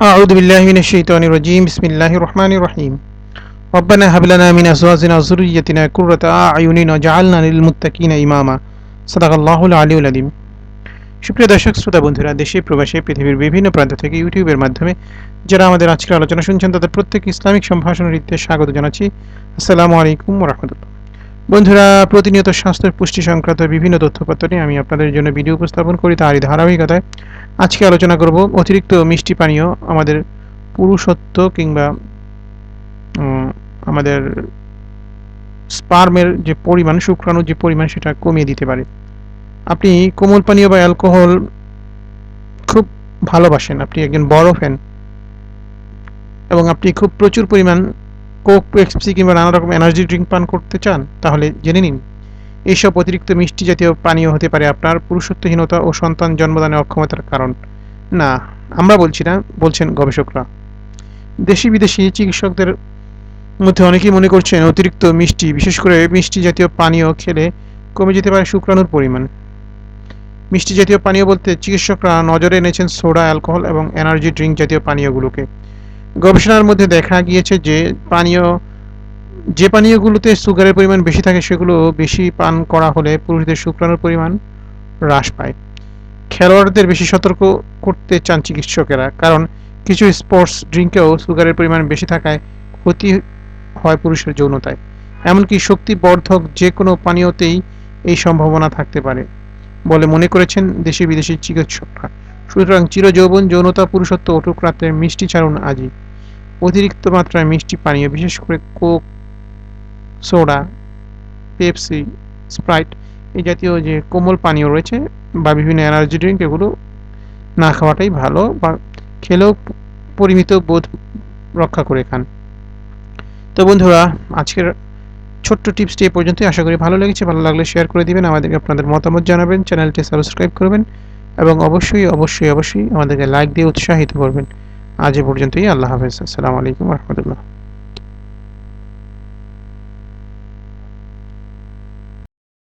أعوذ بالله من الشيطان الرجيم بسم الله الرحمن الرحيم ربنا هب لنا من أزواجنا وذريتنا قرة أعين وجعلنا للمتقين إماما صدق الله العلي العظيم সুপ্রিয় দর্শক শ্রোতা বন্ধুরা দেশে প্রবাসে পৃথিবীর বিভিন্ন প্রান্ত থেকে ইউটিউবের মাধ্যমে যারা আমাদের আজকের আলোচনা শুনছেন তাদের প্রত্যেক ইসলামিক সম্ভাষণ রীতিতে স্বাগত জানাচ্ছি আসসালামু আলাইকুম রহমতুল্লাহ বন্ধুরা প্রতিনিয়ত স্বাস্থ্য পুষ্টি সংক্রান্ত বিভিন্ন তথ্যপত্র নিয়ে আমি আপনাদের জন্য ভিডিও উপস্থাপন করি তারই ধারাবাহিকতায় আজকে আলোচনা করব অতিরিক্ত মিষ্টি পানীয় আমাদের পুরুষত্ব কিংবা আমাদের স্পার্মের যে পরিমাণ, শুক্রাণুর যে পরিমাণ, সেটা কমিয়ে দিতে পারে। আপনি কোমল পানীয় বা অ্যালকোহল খুব ভালোবাসেন, আপনি একজন বড় ফ্যান এবং আপনি খুব প্রচুর পরিমাণ কোক পেপসি কিংবা নানা রকম এনার্জি ড্রিঙ্ক পান করতে চান, তাহলে জেনে নিন এইসব অতিরিক্ত মিষ্টি জাতীয় পানীয় হতে পারে আপনার পুরুষত্বহীনতা ও সন্তান জন্মদানে অক্ষমতার কারণ। না, আমরা বলছি না, বলছেন গবেষকরা। দেশি বিদেশি চিকিৎসকদের মধ্যে অনেকেই মনে করছেন অতিরিক্ত মিষ্টি, বিশেষ করে মিষ্টি জাতীয় পানীয় খেলে কমে যেতে পারে শুক্রাণুর পরিমাণ। মিষ্টি জাতীয় পানীয় বলতে চিকিৎসকরা নজরে এনেছেন সোডা, অ্যালকোহল এবং এনার্জি ড্রিঙ্ক জাতীয় পানীয়গুলোকে। গবেষণার মধ্যে দেখা গিয়েছে যে পানীয় যে পানীয়গুলোতে সুগারের পরিমাণ বেশি থাকে, সেগুলো বেশি পান করা হলে পুরুষদের শুক্রাণুর পরিমাণ হ্রাস পায়। খেলোয়াড়দের বেশি সতর্ক করতে চান চিকিৎসকেরা, কারণ কিছু স্পোর্টস ড্রিঙ্কেও সুগারের পরিমাণ বেশি থাকায় ক্ষতি হয় পুরুষের যৌনতায়। এমনকি শক্তিবর্ধক যে কোনো পানীয়তেই এই সম্ভাবনা থাকতে পারে বলে মনে করেছেন দেশি বিদেশি চিকিৎসকরা। সুতরাং চিরযৌবন যৌনতা, পুরুষত্ব অটুক রাত্রে মিষ্টি ছাড়ুন আজই। অতিরিক্ত মাত্রায় মিষ্টি পানীয়, বিশেষ করে কোক সোডা, পেপসি, স্প্রাইট এই জাতীয় যে কোমল পানীয় রয়েছে বা বিভিন্ন এনার্জি ড্রিঙ্ক এগুলো না খাওয়াটাই ভালো বা খেলেও পরিমিত বোধ রক্ষা করে খান। তো বন্ধুরা, আজকের ছোট্ট টিপসটি এ পর্যন্তই। আশা করি ভালো লেগেছে। ভালো লাগলে শেয়ার করে দিবেন। আমাদেরকে আপনাদের মতামত জানাবেন। চ্যানেলটি সাবস্ক্রাইব করবেন এবং অবশ্যই অবশ্যই অবশ্যই আমাদেরকে লাইক দিয়ে উৎসাহিত করবেন। আজ এ পর্যন্তই। আল্লাহ হাফেজ। আসসালামু আলাইকুম রহমতুল্লাহ।